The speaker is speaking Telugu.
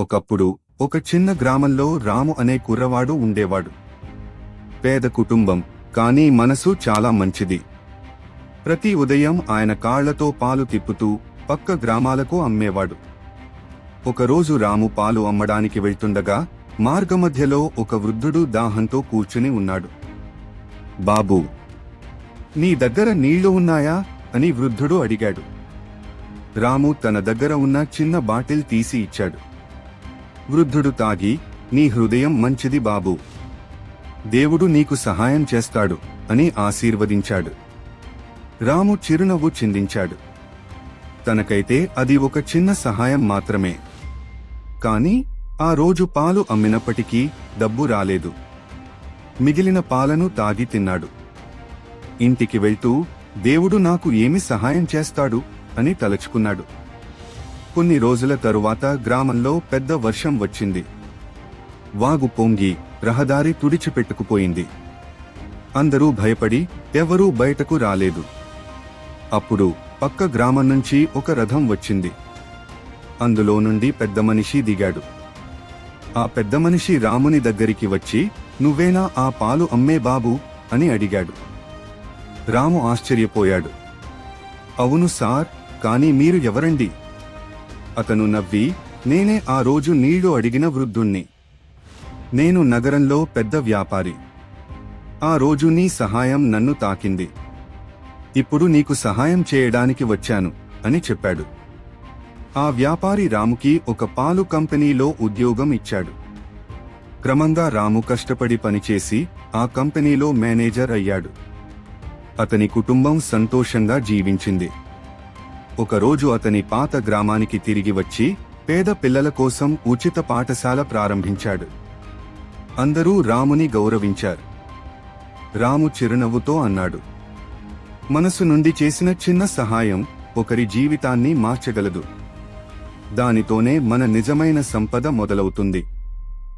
ఒకప్పుడు ఒక చిన్న గ్రామంలో రాము అనే కుర్రవాడు ఉండేవాడు. పేద కుటుంబం కానీ మనసు చాలా మంచిది. ప్రతి ఉదయం ఆయన కాళ్ళతో పాలు తిప్పుతూ పక్క గ్రామాలకు అమ్మేవాడు. ఒకరోజు రాము పాలు అమ్మడానికి వెళ్తుండగా మార్గమధ్యలో ఒక వృద్ధుడు దాహంతో కూర్చుని ఉన్నాడు. బాబూ నీ దగ్గర నీళ్ళు ఉన్నాయా? అని వృద్ధుడు అడిగాడు. రాము తన దగ్గర ఉన్న చిన్న బాటిల్ తీసి ఇచ్చాడు. వృద్ధుడు తాగి నీ హృదయం మంచిది బాబు. దేవుడు నీకు సహాయం చేస్తాడు అని ఆశీర్వదించాడు. రాము చిరునవ్వు చిందించాడు. తనకైతే అది ఒక చిన్న సహాయం మాత్రమే. కాని ఆ రోజు పాలు అమ్మినప్పటికీ డబ్బు రాలేదు. మిగిలిన పాలను తాగి తిన్నాడు. ఇంటికి వెళ్తూ దేవుడు నాకు ఏమి సహాయం చేస్తాడు? అని తలచుకున్నాడు. కొన్ని రోజుల తరువాత గ్రామంలో పెద్ద వర్షం వచ్చింది. వాగు పొంగి రహదారి తుడిచిపెట్టుకుపోయింది. అందరూ భయపడి ఎవరూ బయటకు రాలేదు. అప్పుడు పక్క గ్రామం నుంచి ఒక రథం వచ్చింది. అందులో నుండి పెద్ద మనిషి దిగాడు. ఆ పెద్ద మనిషి రాముని దగ్గరికి వచ్చి నువ్వేనా ఆ పాలు అమ్మే బాబు? అని అడిగాడు. రాము ఆశ్చర్యపోయాడు. అవును సార్ కానీ మీరు ఎవరండి? అతను నవ్వి నేనే ఆ రోజు నీళ్ళు అడిగిన వృద్ధుణ్ణి. నేను నగరంలో పెద్ద వ్యాపారి. ఆ రోజు నీ సహాయం నన్ను తాకింది. ఇప్పుడు నీకు సహాయం చేయడానికి వచ్చాను అని చెప్పాడు. ఆ వ్యాపారి రాముకి ఒక పాలు కంపెనీలో ఉద్యోగం ఇచ్చాడు. క్రమంగా రాము కష్టపడి పనిచేసి ఆ కంపెనీలో మేనేజర్ అయ్యాడు. అతని కుటుంబం సంతోషంగా జీవించింది. ఒకరోజు అతని పాత గ్రామానికి తిరిగి వచ్చి పేద పిల్లల కోసం ఉచిత పాఠశాల ప్రారంభించాడు. అందరూ రాముని గౌరవించారు. రాము చిరునవ్వుతో అన్నాడు మనసు నుండి చేసిన చిన్న సహాయం ఒకరి జీవితాన్ని మార్చగలదు. దానితోనే మన నిజమైన సంపద మొదలవుతుంది.